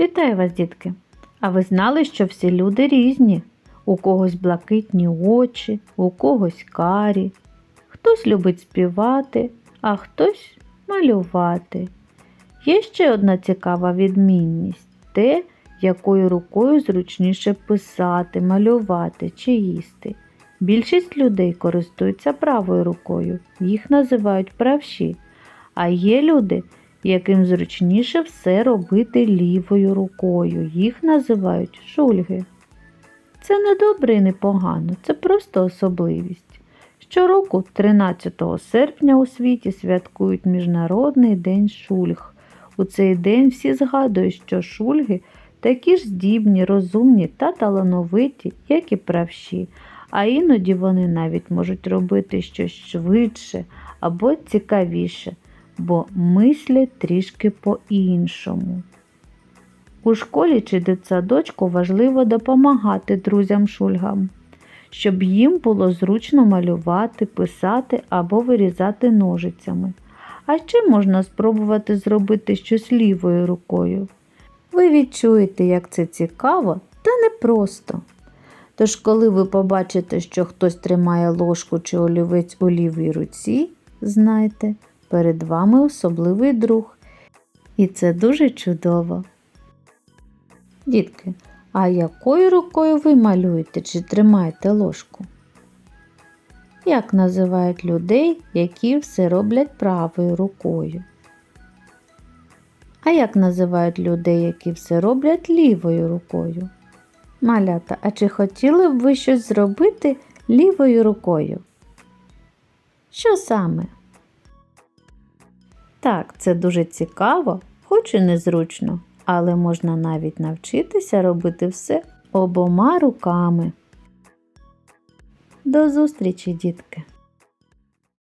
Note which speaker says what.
Speaker 1: Вітаю вас, дітки! А ви знали, що всі люди різні? У когось блакитні очі, у когось карі. Хтось любить співати, а хтось малювати. Є ще одна цікава відмінність те, якою рукою зручніше писати, малювати чи їсти. Більшість людей користуються правою рукою, їх називають правші. А є люди, яким зручніше все робити лівою рукою. Їх називають шульги. Це не добре і не погано, це просто особливість. Щороку, 13 серпня, у світі святкують Міжнародний день шульг. У цей день всі згадують, що шульги такі ж здібні, розумні та талановиті, як і правші, а іноді вони навіть можуть робити щось швидше або цікавіше бо мислять трішки по-іншому. У школі чи дитсадочку важливо допомагати друзям-шульгам, щоб їм було зручно малювати, писати або вирізати ножицями. А ще можна спробувати зробити щось лівою рукою. Ви відчуєте, як це цікаво та непросто. Тож, коли ви побачите, що хтось тримає ложку чи олівець у лівій руці, знайте, перед вами особливий друг. І це дуже чудово. Дітки, а якою рукою ви малюєте чи тримаєте ложку? Як називають людей, які все роблять правою рукою? А як називають людей, які все роблять лівою рукою? Малята, а чи хотіли б ви щось зробити лівою рукою? Що саме? Так, це дуже цікаво, хоч і незручно, але можна навіть навчитися робити все обома руками. До зустрічі, дітки!